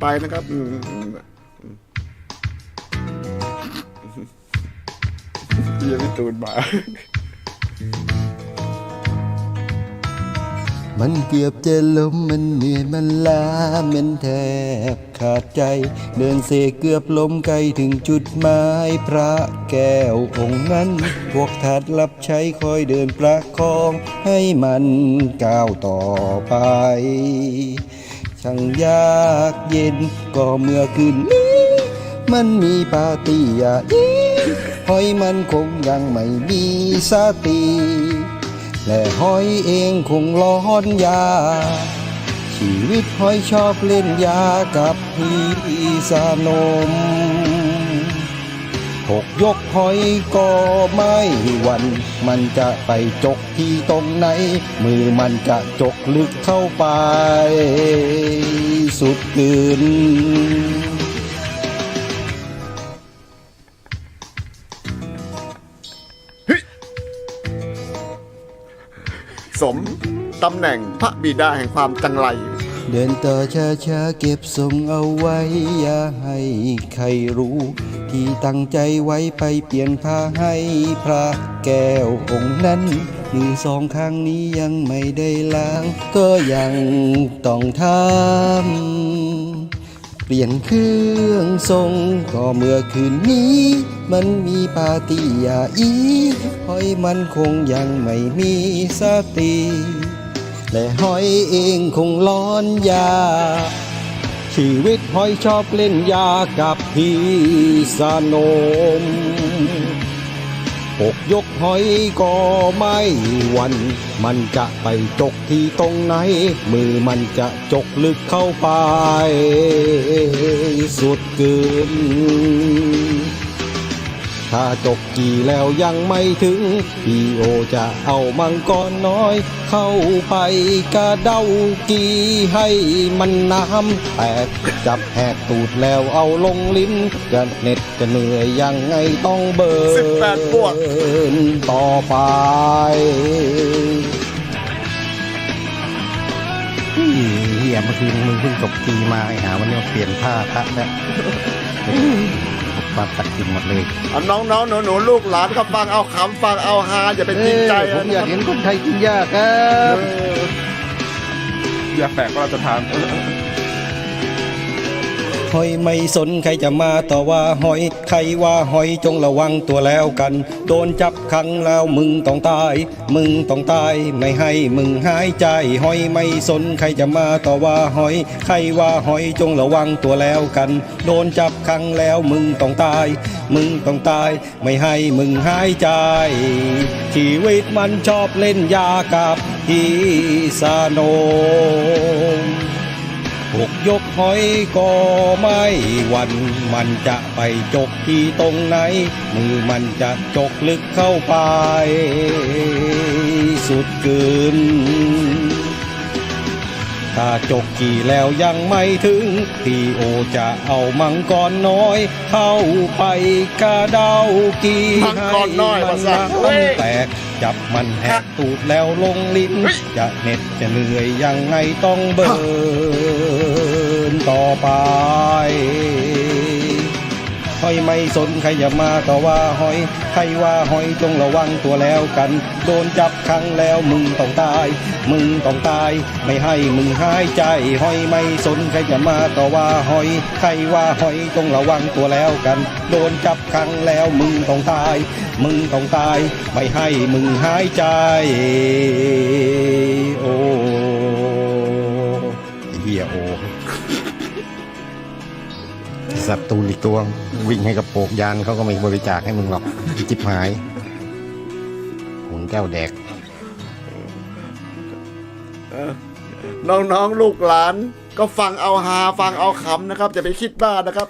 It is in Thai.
ไปนะครับเยี่ยพี่ตูนมา มันเกือบจะล้มมันเหนื่อยมันล้ามันแทบขาดใจ เดินเซเกือบล้มไกลถึงจุดหมายพระแก้วองค์นั้น พวกทาสรับใช้คอยเดินประคองให้มันก้าวต่อไป ช่างยากเย็นก็เมื่อคืนนี้ มันมีปาร์ตี้ยาอีหอยมันคงยังไม่มีสติ และหอยเองคงร้อนยา ชีวิตหอยชอบเล่นยากับพี่สานม หกยกหอยก็ไม่หวัน มันจะไปจกที่ตรงไหน มือมันจะจกลึกเข้าไป สุดกืนสมตำแหน่งพระบิดาแห่งความจังไร เดินต่อช้าช้าๆเก็บทรงเอาไว้ อย่าให้ใครรู้ ที่ตั้งใจไว้ไปเปลี่ยนผ้าให้พระแก้วองค์นั้น มือสองข้างนี้ยังไม่ได้ล้าง ก็ยังต้องทำเปลี่ยนเครื่องทรงก็เมื่อคืนนี้ มันมีปาตี้ยาอีหอยมันคงยังไม่มีสติและหอยเองคงร้อนยา ชีวิตหอยชอบเล่นยากับพี่สนมอกยกหอยก็ไม่วัน มันจะไปจกที่ตรงไหน มือมันจะจกลึกเข้าไป สุดเกิน ถ้าจกกี่แล้วยังไม่ถึง พี่โอจะเอามังกรน้อย เข้าไปกระเด้ากีให้มันน้ำแตกจับแหกตูดแล้วเอาลงลิ้นจะเหน็ดจะเหนื่อยยังไงต้องเบิร์18บวกนต่อไป เฮียเมื่อคืนมึงเพิ่งจบตีมาไอ้หาวันนี้มาเปลี่ยนผ้าพระแล้ว ความศักดิ์สิทธิ์หมดเลยเอาน้องน้องหนูหนูลูกหลานก็ฟังเอาขำฟังเอาฮาอย่าไปจริงใจเอ้ยผมอยากเห็นคนไทยกินยาครัเอบออย่าแปลกก็เราจะทาน หอยไม่สนใครจะมาต่อว่าหอย ใครว่าหอยจงระวังตัวแล้วกัน โดนจับขังแล้วมึงต้องตาย มึงต้องตายไม่ให้มึงหายใจ หอยไม่สนใครจะมาต่อว่าหอย ใครว่าหอยจงระวังตัวแล้วกัน โดนจับขังแล้วมึงต้องตาย มึงต้องตาย ไม่ให้มึงหายใจชีวิตมันชอบเล่นยากับพี่สานม หกยกหอยก็ไม่หวันมันจะไปจกที่ตรงไหน มือมันจะจกลึกเข้าไป สุดเกินถ้าจกกี่แล้วยังไม่ถึงพี่โอจะเอามังกรน้อย เข้าไปกระเดากีมังกรน้อยให้ว่ามันซะเฮ้ยน้ำแตก จับมันแหกตูดแล้วลงลิ้นเฮ้ยจะเหน็ดจะเหนื่อยยังไงต้องเบินต่อไป หอยไม่สนใครอย่ามาต่อว่าหอยใครว่าหอยจงระวังตัวแล้วกัน โดนจับขังแล้วมึงต้องตาย มึงต้องตาย ไม่ให้มึงหายใจหอยไม่สนใครจะมาต่อว่าหอยใครว่าหอยจงระวังตัวแล้วกัน โดนจับขังแล้วมึงต้องตาย มึงต้องตาย ไม่ให้มึงหายใจ โอ้ สัตว์ตูนอีกตัว วิ่งให้กระโปรงยานเขาก็ไม่บริจาคให้มึงหรอกจิบหายหุนแก้วแดก น้องน้องลูกหลาน ก็ฟังเอาฮาฟังเอาขำนะครับอย่าไปคิดบ้านะครับ